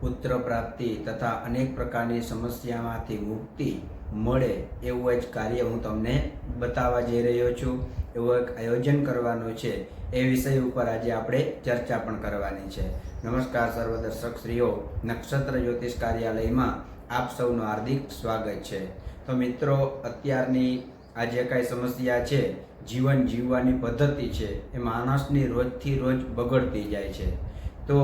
પુત્ર પ્રાપ્તિ તથા અનેક પ્રકારની સમસ્યામાંથી મુક્તિ મળે એવું જ કાર્ય હું તમને બતાવવા જઈ રહ્યો છું. એવું એક આયોજન કરવાનું છે. એ વિષય ઉપર આજે આપણે ચર્ચા પણ કરવાની છે. નમસ્કાર સર્વ દર્શક શ્રીઓ. નક્ષત્ર જ્યોતિષ કાર્યાલયમાં આપ સૌનું હાર્દિક સ્વાગત છે. તો મિત્રો, અત્યારની આ જે કાંઈ સમસ્યા છે, જીવન જીવવાની પદ્ધતિ છે, એ માણસની રોજથી રોજ બગડતી જાય છે. તો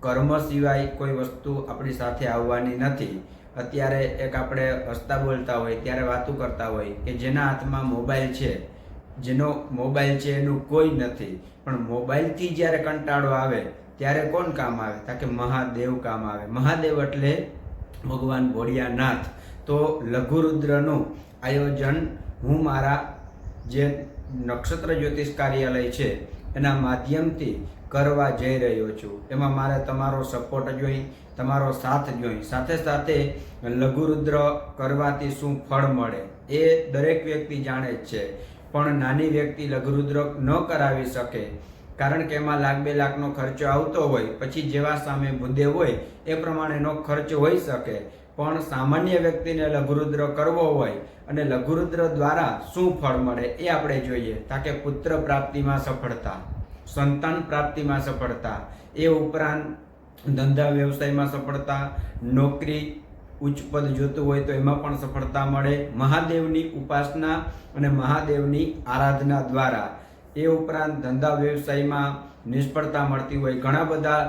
કર્મ સિવાય કોઈ વસ્તુ આપણી સાથે આવવાની નથી. અત્યારે એક આપણે હસતા બોલતા હોય, ત્યારે વાતો કરતા હોય કે જેના હાથમાં મોબાઈલ છે, જેનો મોબાઈલ છે એનું કોઈ નથી. પણ મોબાઈલથી જ્યારે કંટાળો આવે, ત્યારે કોણ કામ આવે? તા કે મહાદેવ કામ આવે. મહાદેવ એટલે ભગવાન ભોળિયાનાથ. તો લઘુરુદ્રનું આયોજન હું મારા જે નક્ષત્ર જ્યોતિષ કાર્યાલય છે એના માધ્યમથી કરવા જઈ રહ્યો છું. એમાં મારે તમારો સપોર્ટ જોઈ, તમારો સાથ જોઈ. સાથે સાથે લઘુરુદ્ર કરવાથી શું ફળ મળે એ દરેક વ્યક્તિ જાણે જ છે. પણ નાની વ્યક્તિ લઘુરુદ્ર ન કરાવી શકે. કારણ કે એમાં લાખ બે લાખનો ખર્ચો આવતો હોય, પછી જેવા સામે ભૂદેવ હોય, એ પ્રમાણેનો ખર્ચ હોઈ શકે. પણ સામાન્ય વ્યક્તિને લઘુરુદ્ર કરવો હોય અને લઘુરુદ્ર દ્વારા શું ફળ મળે એ આપણે જોઈએ. તાકે પુત્ર પ્રાપ્તિમાં સફળતા, સંતાન પ્રાપ્તિમાં સફળતા, એ ઉપરાંત ધંધા વ્યવસાયમાં સફળતા, નોકરી ઉચ્ચ પદ જોતું હોય તો એમાં પણ સફળતા મળે. મહાદેવની ઉપાસના અને મહાદેવની આરાધના દ્વારા એ ઉપરાંત ધંધા વ્યવસાયમાં નિષ્ફળતા મળતી હોય. ઘણા બધા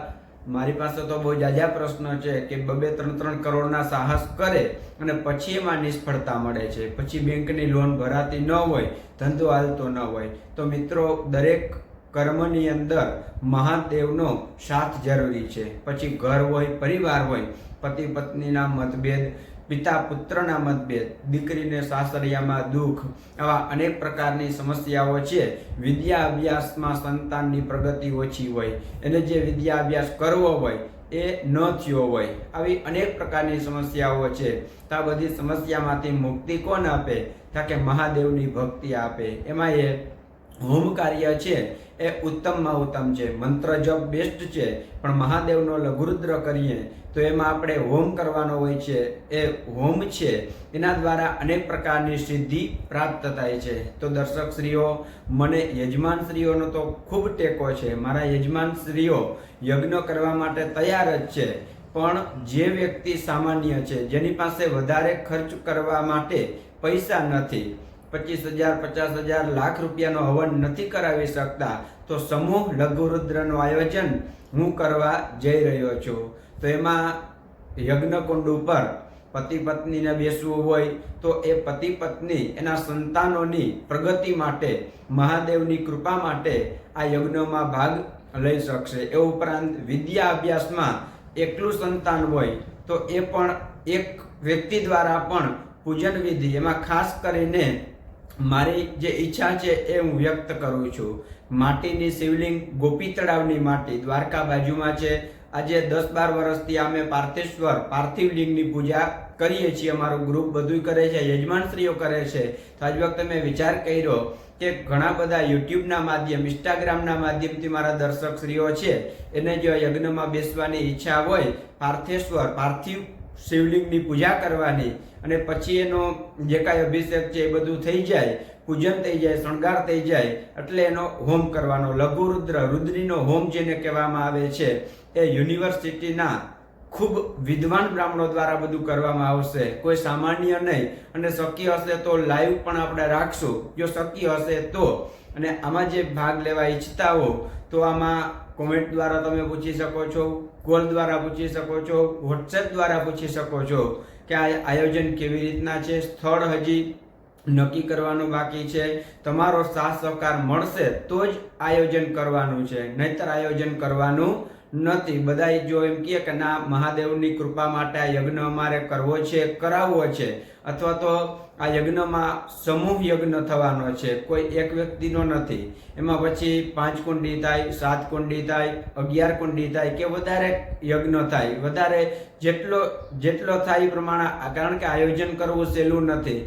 મારી પાસે તો બહુ જાજા પ્રશ્ન છે કે બબે ત્રણ ત્રણ કરોડના સાહસ કરે અને પછી એમાં નિષ્ફળતા મળે છે. પછી બેંકની લોન ભરાતી ન હોય, ધંધો હાલતો ન હોય. તો મિત્રો, દરેક કર્મની અંદર મહાદેવનો સાથ જરૂરી છે. પછી ઘર હોય, પરિવાર હોય પતિ પત્નીના મતભેદ પિતા પુત્રના મતભેદ, દીકરીને સાસરિયામાં દુઃખ આવા અનેક પ્રકારની સમસ્યાઓ છે. વિદ્યા અભ્યાસમાં સંતાનની પ્રગતિ ઓછી હોય, એને જે વિદ્યા અભ્યાસ કરવો હોય એ ન થયો હોય, આવી અનેક પ્રકારની સમસ્યાઓ છે. તો આ બધી સમસ્યામાંથી મુક્તિ કોણ આપે? તા કે મહાદેવની ભક્તિ આપે. એમાં એ હોમ કાર્ય છે એ ઉત્તમમાં ઉત્તમ છે. મંત્ર જપ બેસ્ટ છે. પણ મહાદેવનો લઘુરુદ્ર કરીએ તો એમાં આપણે હોમ કરવાનો હોય છે. એ હોમ છે. એના દ્વારા અનેક પ્રકારની સિદ્ધિ પ્રાપ્ત થાય છે. તો દર્શક શ્રીઓ, મને યજમાન શ્રીઓનો તો ખૂબ ટેકો છે. મારા યજમાન શ્રીઓ, યજ્ઞ કરવા માટે તૈયાર જ છે. પણ જે વ્યક્તિ સામાન્ય છે, જેની પાસે વધારે ખર્ચ કરવા માટે પૈસા નથી પચીસ હજાર, પચાસ હજાર લાખ રૂપિયાનો હવન નથી કરાવી શકતા, તો સમૂહ લઘુરુદ્રનું આયોજન હું કરવા જઈ રહ્યો છું. તો એમાં યજ્ઞકુંડ ઉપર પતિ પત્નીને બેસવું હોય, તો એ પતિ પત્ની એના સંતાનોની પ્રગતિ માટે, મહાદેવની કૃપા માટે આ યજ્ઞમાં ભાગ લઈ શકશે. એ ઉપરાંત વિદ્યા અભ્યાસમાં એકલું સંતાન હોય, તો એ પણ એક વ્યક્તિ દ્વારા પણ પૂજન વિધિ. એમાં ખાસ કરીને મારી જે ઈચ્છા છે એ હું વ્યક્ત કરું છું. માટીની શિવલિંગ ગોપી તળાવની માટી દ્વારકા બાજુમાં છે. આજે દસ બાર વર્ષથી અમે પાર્થેશ્વર પાર્થિવ લિંગની પૂજા કરીએ છીએ. અમારું ગ્રુપ બધું કરે છે, યજમાનશ્રીઓ કરે છે. તો આજ વખતે મેં વિચાર કર્યો કે ઘણા બધા યુટ્યુબના માધ્યમ, ઇન્સ્ટાગ્રામના માધ્યમથી મારા દર્શક શ્રીઓ છે. એને જો યજ્ઞમાં બેસવાની ઈચ્છા હોય, પાર્થેશ્વર, પાર્થિવ શિવલિંગની પૂજા કરવાની અને પછી એનો જે કાંઈ અભિષેક છે એ બધું થઈ જાય, પૂજન થઈ જાય, શણગાર થઈ જાય, એટલે એનો હોમ કરવાનો. લઘુરુદ્ર, રુદ્રીનો હોમ જેને કહેવામાં આવે છે, એ યુનિવર્સિટીના ખૂબ વિદ્વાન બ્રાહ્મણો દ્વારા બધું કરવામાં આવશે. કોઈ સામાન્ય નહીં. અને શક્ય હશે તો લાઈવ પણ આપણે રાખશું. જો શક્ય હશે તો. અને આમાં જે ભાગ લેવા ઈચ્છતા હો, તો આમાં કોમેન્ટ દ્વારા તમે પૂછી શકો છો, કોલ દ્વારા પૂછી શકો છો વોટ્સએપ દ્વારા પૂછી શકો છો કે આ આયોજન કેવી રીતના છે, સ્થળ હજી નક્કી કરવાનું બાકી છે, તમારો સાથ સહકાર મળશે તો જ આયોજન કરવાનું છે, નહીતર આયોજન કરવાનું નથી. બધા જો એમ કહે કે ના, મહાદેવની કૃપા માટે આ યજ્ઞ અમારે કરવો છે, કરાવવો છે, અથવા તો આ યજ્ઞમાં સમૂહ યજ્ઞ થવાનો છે, કોઈ એક વ્યક્તિનો નથી. એમાં પછી પાંચ કુંડી થાય, સાત કુંડી થાય, અગિયાર કુંડી થાય કે વધારે યજ્ઞ થાય. વધારે જેટલો જેટલો થાય એ પ્રમાણે કારણ કે આયોજન કરવું સહેલું નથી.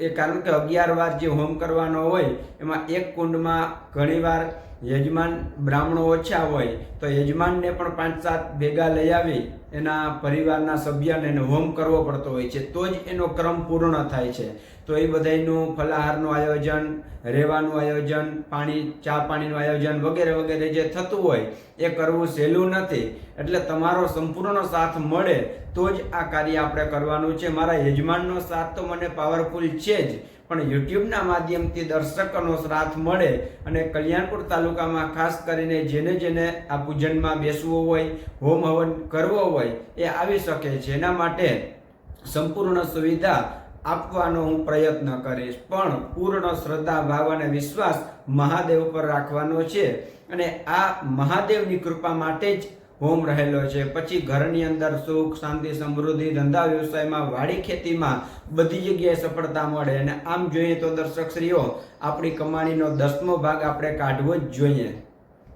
એ કારણ કે અગિયાર વાર જે હોમ કરવાનો હોય, એમાં એક કુંડમાં ઘણીવાર યજમાન બ્રાહ્મણો ઓછા હોય, તો યજમાનને પણ પાંચ સાત ભેગા લઈ આવી, એના પરિવારના સભ્યને એને હોમ કરવો પડતો હોય છે, તો જ એનો ક્રમ પૂર્ણ થાય છે. તો એ બધાયનું ફલાહારનું આયોજન, રહેવાનું આયોજન, પાણી, ચા પાણીનું આયોજન વગેરે વગેરે જે થતું હોય, એ કરવું સહેલું નથી. એટલે તમારો સંપૂર્ણ સાથ મળે, તો જ આ કાર્ય આપણે કરવાનું છે. મારા યજમાનનો સાથ તો મને પાવરફુલ છે જ. પણ યુટ્યુબના માધ્યમથી દર્શકોનો સાથ મળે અને કલ્યાણપુર તાલુકામાં ખાસ કરીને જેને જેને આ પૂજનમાં બેસવું હોય, હોમ હવન કરવો હોય, એ આવી શકે એના માટે સંપૂર્ણ સુવિધા આપવાનો હું પ્રયત્ન કરીશ. પણ પૂર્ણ શ્રદ્ધા, ભાવ અને વિશ્વાસ મહાદેવ પર રાખવાનો છે. અને આ મહાદેવની કૃપા માટે જ હોમ રહેલો છે. પછી ઘરની અંદર સુખ, શાંતિ, સમૃદ્ધિ, ધંધા વ્યવસાયમાં વાડી ખેતીમાં બધી જગ્યાએ સફળતા મળે. અને આમ જોઈએ તો દર્શકશ્રીઓ આપણી કમાણીનો દસમો ભાગ આપણે કાઢવો જ જોઈએ.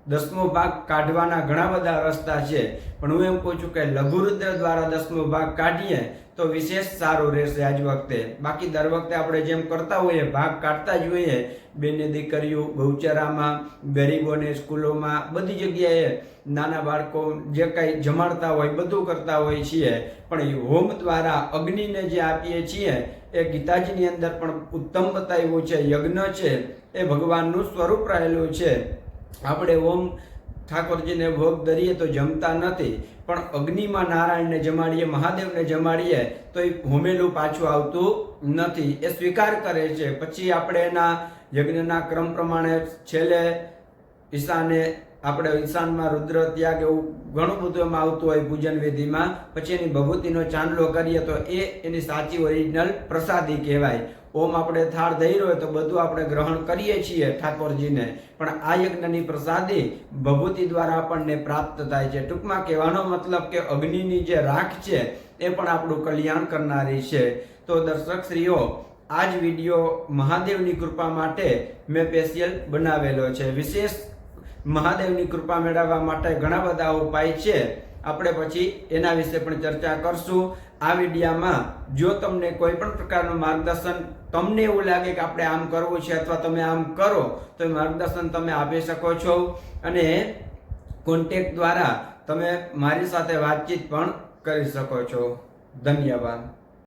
દસમો ભાગ કાઢવાના ઘણા બધા રસ્તા છે. પણ હું એમ કહું છું કે લઘુરુદ્ર દ્વારા દસમો ભાગ કાઢીએ તો વિશેષ સારું રહેશે આજ વખતે. બાકી દર વખતે આપણે જેમ કરતા હોઈએ, ભાગ કાઢતા જ હોઈએ, બેને દીકરીઓ બહુચરામાં ગરીબોને સ્કૂલોમાં, બધી જગ્યાએ નાના બાળકો જે કાંઈ જમાડતા હોય, બધું કરતા હોય છીએ. પણ એ હોમ દ્વારા અગ્નિને જે આપીએ છીએ, એ ગીતાજીની અંદર પણ ઉત્તમ બતાવ્યું છે, યજ્ઞ છે, એ ભગવાનનું સ્વરૂપ રહેલું છે. આપણે ઓમ ઠાકોરજીને ભોગ ધરીએ તો જમતા નથી, પણ અગ્નિમાં નારાયણને જમાડીએ, મહાદેવને જમાડીએ, તો એ હોમેલું પાછું આવતું નથી. એ સ્વીકાર કરે છે. પછી આપણે એના યજ્ઞના ક્રમ પ્રમાણે છેલ્લે ઈશાને, આપણે ઈશાનમાં રુદ્ર, ત્યાગ એવું ઘણું બધું એમાં આવતું હોય પૂજન વિધિમાં. પછી એની ભભૂતિનો ચાંદલો કરીએ તો એ એની સાચી ઓરિજિનલ પ્રસાદી કહેવાય. ઓમ આપણે થાળ ધૈર્યો હોય તો બધું આપણે ગ્રહણ કરીએ છીએ ઠાકોરજીને. પણ આ યજ્ઞની પ્રસાદી ભભૂતિ દ્વારા આપણને પ્રાપ્ત થાય છે. ટૂંકમાં કહેવાનો મતલબ કે અગ્નિની જે રાખ છે, એ પણ આપણું કલ્યાણ કરનારી છે. તો દર્શક શ્રીઓ આ જ વીડિયો મહાદેવની કૃપા માટે મેં સ્પેશિયલ બનાવેલો છે. વિશેષ મહાદેવની કૃપા મેળવવા માટે ઘણા બધા ઉપાય છે. આપણે પછી એના વિશે પણ ચર્ચા કરશું. આ વિડીયામાં જો તમને કોઈ પણ પ્રકારનું માર્ગદર્શન તમને એવું લાગે કે આપણે આમ કરવું છે અથવા તમે આમ કરો, તો એ માર્ગદર્શન તમે આપી શકો છો. અને કોન્ટેક્ટ દ્વારા તમે મારી સાથે વાતચીત પણ કરી શકો છો. ધન્યવાદ.